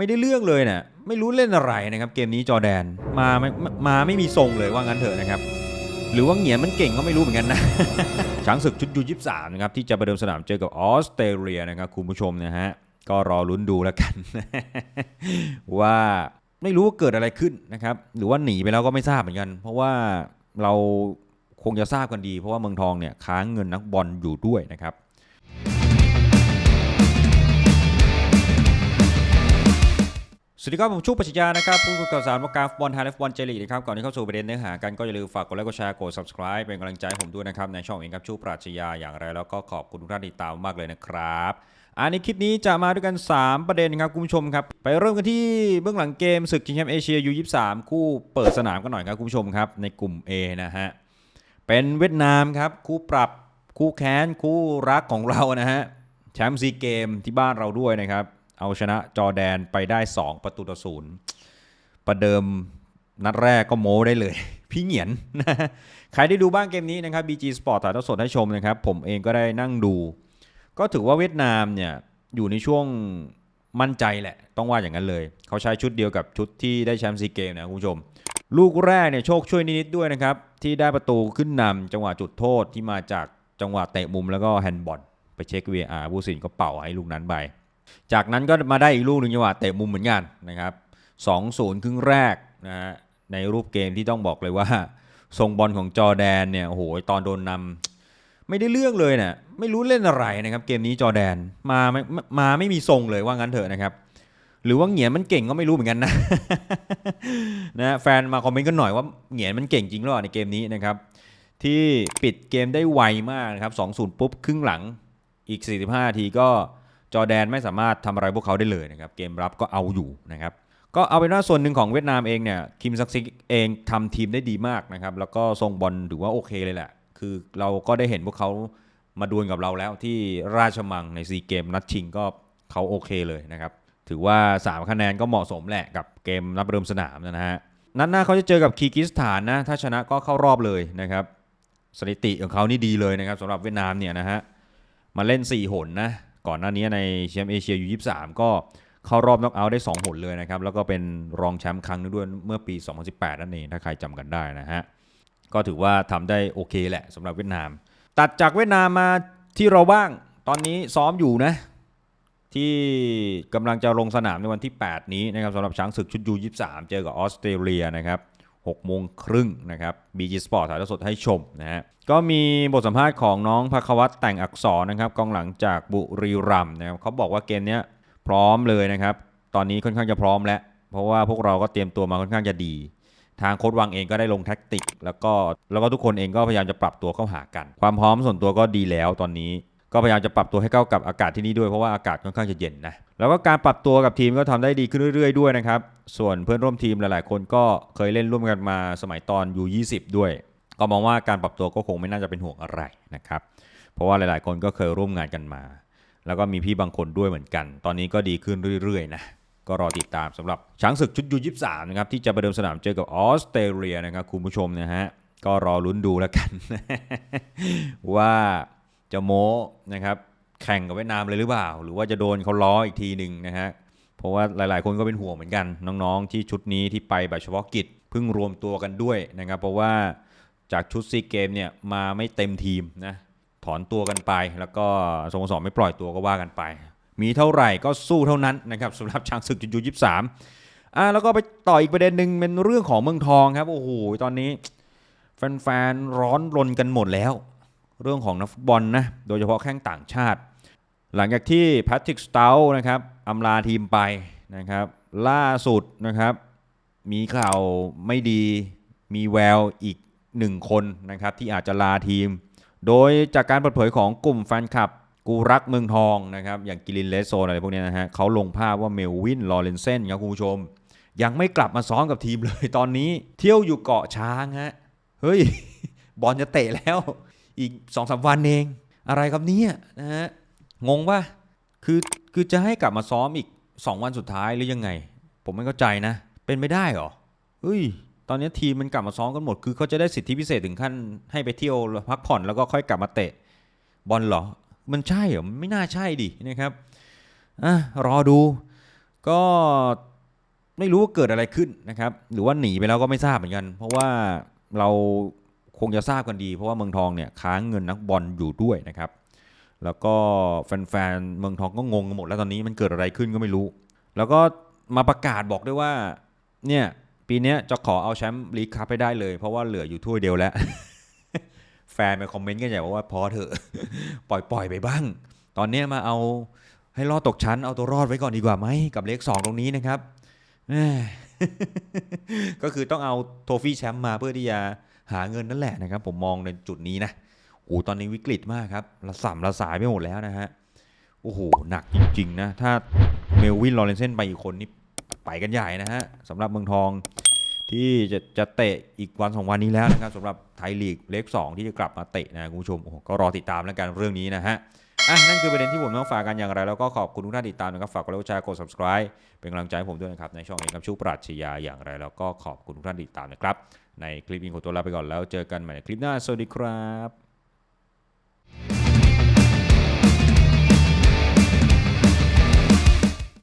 ไม่ได้เรื่องเลยเนี่ยไม่รู้เล่นอะไรนะครับเกมนี้จอแดนมาไม่มาไม่มีทรงเลยว่างั้นเถอะนะครับหรือว่าเหงียนมันเก่งก็ไม่รู้เหมือนกันนะ ช้างศึกชุดยูยี่สามนะครับที่จะประเดิมสนามเจอกับออสเตรเลียนะครับคุณผู้ชมนะฮะก็รอลุ้นดูแล้วกัน ว่าไม่รู้ว่าเกิดอะไรขึ้นนะครับหรือว่าหนีไปแล้วก็ไม่ทราบเหมือนกัน เพราะว่าเราคงจะทราบกันดี เพราะว่าเมืองทองเนี่ยค้างเงินนักบอลอยู่ด้วยนะครับ สวัสดีครับ ผมชุกปัชญานะครับผู้ประกอบสารวกราฟบอลไทยและบอลเจลีกนะครับก่อนที่เข้าสู่ประเด็นเนื้อหากันก็อย่าลืมฝากกดไลค์กดแชร์กด subscribe เป็นกำลังใจให้ผมด้วยนะครับ ในช่องเองครับชุกปรัชญาอย่างไร แล้วก็ขอบคุณทุกท่านที่ติดตามมากเลยนะครับอันในคลิปนี้จะมาด้วยกัน 3 ประเด็นครับคุณผู้ชมครับ ไปเริ่มกันที่เบื้องหลังเกมศึกชิงแชมป์เอเชียยู23คู่เปิดสนามกันหน่อยครับคุณผู้ชมครับในกลุ่ม A นะฮะเป็นเวียดนามครับคู่ปรับคู่แค้นคู่รักของเรานะฮะแชมป์ซีเกมที่บ้านเราด้วยนะครับ เอาชนะจอแดนไปได้ 2 ประตูต่อศูนย์ประเดิมนัดแรกก็โม้ได้เลย พี่เหงียนนะใครได้ดูบ้างเกมนี้นะครับ BG Sport ถ่ายทอดสดให้ชมนะครับ ผมเองก็ได้นั่งดู ก็ถือว่าเวียดนามเนี่ยอยู่ในช่วงมั่นใจแหละ ต้องว่าอย่างนั้นเลย เขาใช้ชุดเดียวกับชุดที่ได้แชมป์ซีเกมนะคุณผู้ชม ลูกแรกเนี่ยโชคช่วยนิดๆด้วยนะครับ ที่ได้ประตูขึ้นนำจังหวะจุดโทษที่มาจากจังหวะเตะมุมแล้วก็แฮนด์บอลไปเช็ค VAR ผู้สินก็เป่าให้ลูกนั้นไป จากนั้นก็มาได้อีกลูกหนึ่งจังหวะเตะมุมเหมือนกันนะครับ2-0ครึ่งแรกนะฮะในรูปเกมที่ต้องบอกเลยว่า ทรงบอลของจอแดนเนี่ยโอ้โหตอนโดนนำไม่ได้เรื่องเลยเนี่ยไม่รู้เล่นอะไรนะครับ เกมนี้จอแดนมาไม่มาไม่มีทรงเลยว่างั้นเถอะนะครับ หรือว่าเหงียนมันเก่งก็ไม่รู้เหมือนกันนะนะแฟนมาคอมเมนต์กันหน่อยว่าเหงียนมันเก่งจริงหรือเปล่าในเกมนี้นะครับ ที่ปิดเกมได้ไวมากนะครับ2-0ปุ๊บครึ่งหลังอีก 45นาทีก็ จอแดนไม่สามารถทำอะไรพวกเขาได้เลยนะครับเกมรับก็เอาอยู่นะครับก็เอาเป็นว่าส่วนหนึ่งของเวียดนามเองเนี่ยคิมซักซิกเองทำทีมได้ดีมากนะครับแล้วก็ทรงบอลถือว่าโอเคเลยแหละ คือเราก็ได้เห็นพวกเขามาดวลกับเราแล้วที่ราชมังในซีเกมนัดชิงก็เขาโอเคเลยนะครับถือว่า 3 คะแนนก็เหมาะสมแหละกับเกมรับเริ่มสนามนะฮะนัดหน้าเขาจะเจอกับคีร์กิสถานนะถ้าชนะก็เข้ารอบเลยนะครับสถิติของเขานี่ดีเลยนะครับสำหรับเวียดนามเนี่ยนะฮะมาเล่น 4 หนนะ ก่อนหน้านี้ในแชมป์เอเชียยู23 ก็เข้ารอบน็อกเอาท์ได้ 2 หนเลยนะครับ แล้วก็เป็นรองแชมป์ครั้งนึงด้วยเมื่อปี 2018 นั่นเอง ถ้าใครจำกันได้นะฮะ ก็ถือว่าทำได้โอเคแหละสำหรับเวียดนาม ตัดจากเวียดนามมาที่เราบ้าง ตอนนี้ซ้อมอยู่นะ ที่กำลังจะลงสนามในวันที่ 8 นี้นะครับสำหรับช้างศึกชุดยู23 เจอกับออสเตรเลียนะครับ 6โมงครึ่งนะครับ BG Sport ถ่ายทอดสดให้ชมนะฮะก็มีบทสัมภาษณ์ของน้องภควัตแต่งอักษรนะครับกองหลังจากบุรีรัมย์นะครับเขาบอกว่าเกมเนี้ยพร้อมเลยนะครับ ตอนนี้ค่อนข้างจะพร้อมแล้ว เพราะว่าพวกเราก็เตรียมตัวมาค่อนข้างจะดี ทางโค้ดวังเองก็ได้ลงแท็กติก แล้วก็แล้วก็ทุกคนเองก็พยายามจะปรับตัวเข้าหากัน ความพร้อมส่วนตัวก็ดีแล้วตอนนี้ ก็พยายามจะปรับตัวให้เข้ากับอากาศที่นี่ด้วยเพราะว่าอากาศค่อนข้างจะเย็นนะแล้วก็การปรับตัวกับทีมก็ทำได้ดีขึ้นเรื่อยๆด้วยนะครับส่วนเพื่อนร่วมทีมหลายๆ คนก็เคยเล่นร่วมกันมาสมัยตอนยู20 ด้วย ก็มองว่าการปรับตัวก็คงไม่น่าจะเป็นห่วงอะไรนะครับเพราะว่าหลายๆ คนก็เคยร่วมงานกันมา แล้วก็มีพี่บางคนด้วยเหมือนกัน ตอนนี้ก็ดีขึ้นเรื่อยๆนะก็รอติดตามสำหรับช้างศึกชุดยู23นะครับที่จะประเดิมสนามเจอกับออสเตรเลียนะครับคุณผู้ชมนะฮะก็รอลุ้นดูแล้วกัน ว่า จะโม้นะครับแข่งกับเวียดนามเลยหรือเปล่า หรือว่าจะโดนเขาล้ออีกทีหนึ่งนะฮะเพราะว่าหลายๆ คนก็เป็นห่วงเหมือนกัน น้องๆ ที่ชุดนี้ที่ไปแบบเฉพาะกิจเพิ่งรวมตัวกันด้วยนะครับ เพราะว่าจากชุดซีเกมเนี่ยมาไม่เต็มทีมนะถอนตัวกันไป แล้วก็สโมสรไม่ปล่อยตัวก็ว่ากันไป มีเท่าไหร่ก็สู้เท่านั้นนะครับสำหรับช้างศึกจุดยูยี่สามอะแล้วก็ไปต่ออีกประเด็นหนึ่งเป็นเรื่องของเมืองทองครับโอ้โหตอนนี้แฟนๆร้อนรนกันหมดแล้ว เรื่องของนักฟุตบอลนะโดยเฉพาะแข้งต่างชาติ หลังจากที่แพทริกสเตลนะครับอำลาทีมไปนะครับ ล่าสุดนะครับ มีข่าวไม่ดีมีแววอีกหนึ่งคนนะครับที่อาจจะลาทีม โดยจากการเปิดเผยของกลุ่มแฟนคลับกูรักเมืองทองนะครับอย่างกิลินเลสโซอะไรพวกนี้นะฮะเขาลงภาพว่าเมลวินลอเรนเซนครับคุณผู้ชม ยังไม่กลับมาซ้อมกับทีมเลยตอนนี้ เที่ยวอยู่เกาะช้างฮะเฮ้ย บอลจะเตะแล้ว อีกสองสามวันเอง อะไรครับเนี่ยนะฮะงงป่ะคือคือจะให้กลับมาซ้อมอีก 2 วันสุดท้ายหรือยังไง ผมไม่เข้าใจนะ เป็นไม่ได้หรอเฮ้ยตอนนี้ทีมมันกลับมาซ้อมกันหมด คือเขาจะได้สิทธิพิเศษถึงขั้นให้ไปเที่ยวพักผ่อนแล้วก็ค่อยกลับมาเตะบอลเหรอ มันใช่เหรอไม่น่าใช่ดินะครับอะรอดู ก็ไม่รู้ว่าเกิดอะไรขึ้นนะครับ หรือว่าหนีไปแล้วก็ไม่ทราบเหมือนกัน เพราะว่าเรา คงจะทราบกันดี เพราะว่าเมืองทองเนี่ยค้างเงินนักบอลอยู่ด้วยนะครับ แล้วก็แฟนๆเมืองทองก็งงกันหมดแล้วตอนนี้มันเกิดอะไรขึ้นก็ไม่รู้ แล้วก็มาประกาศบอกด้วยว่าเนี่ยปีนี้จะขอเอาแชมป์ลีกคัพไปได้เลย เพราะว่าเหลืออยู่ถ้วยเดียวแล้ว แฟนไปคอมเมนต์กันใหญ่ว่าพอเถอะปล่อยปล่อยไปบ้าง ตอนนี้มาเอาให้รอดตกชั้นเอาตัวรอดไว้ก่อนดีกว่าไหมกับเลขสองตรงนี้นะครับก็คือต้องเอาโทฟี่แชมป์มาเพื่อที่จะ หาเงินนั่นแหละนะครับ ผมมองในจุดนี้นะโอ้ตอนนี้วิกฤตมากครับระสำระสายไปหมดแล้วนะฮะโอ้โหหนักจริงๆนะถ้าเมลวินลอเรนเซนไปอีกคนนี่ไปกันใหญ่นะฮะสำหรับเมืองทอง ที่จะจะเตะอีกวันสองวันนี้แล้วนะครับสำหรับไทยลีกเลกสองที่จะกลับมาเตะนะคุณผู้ชมโอ้โหก็รอติดตามแล้วกันเรื่องนี้นะฮะอะนั่นคือประเด็นที่ผมต้องฝากกันอย่างไร แล้วก็ขอบคุณทุกท่านติดตามนะครับฝากกดไลค์กดแชร์กด subscribe เป็นกำลังใจให้ผมด้วยนะครับในช่องเองกับชูปรัชญาอย่างไรแล้วก็ขอบคุณทุกท่านติดตามนะครับในคลิปนี้ขอตัวลาไปก่อนแล้วเจอกันใหม่ในคลิปหน้าสวัสดีครับ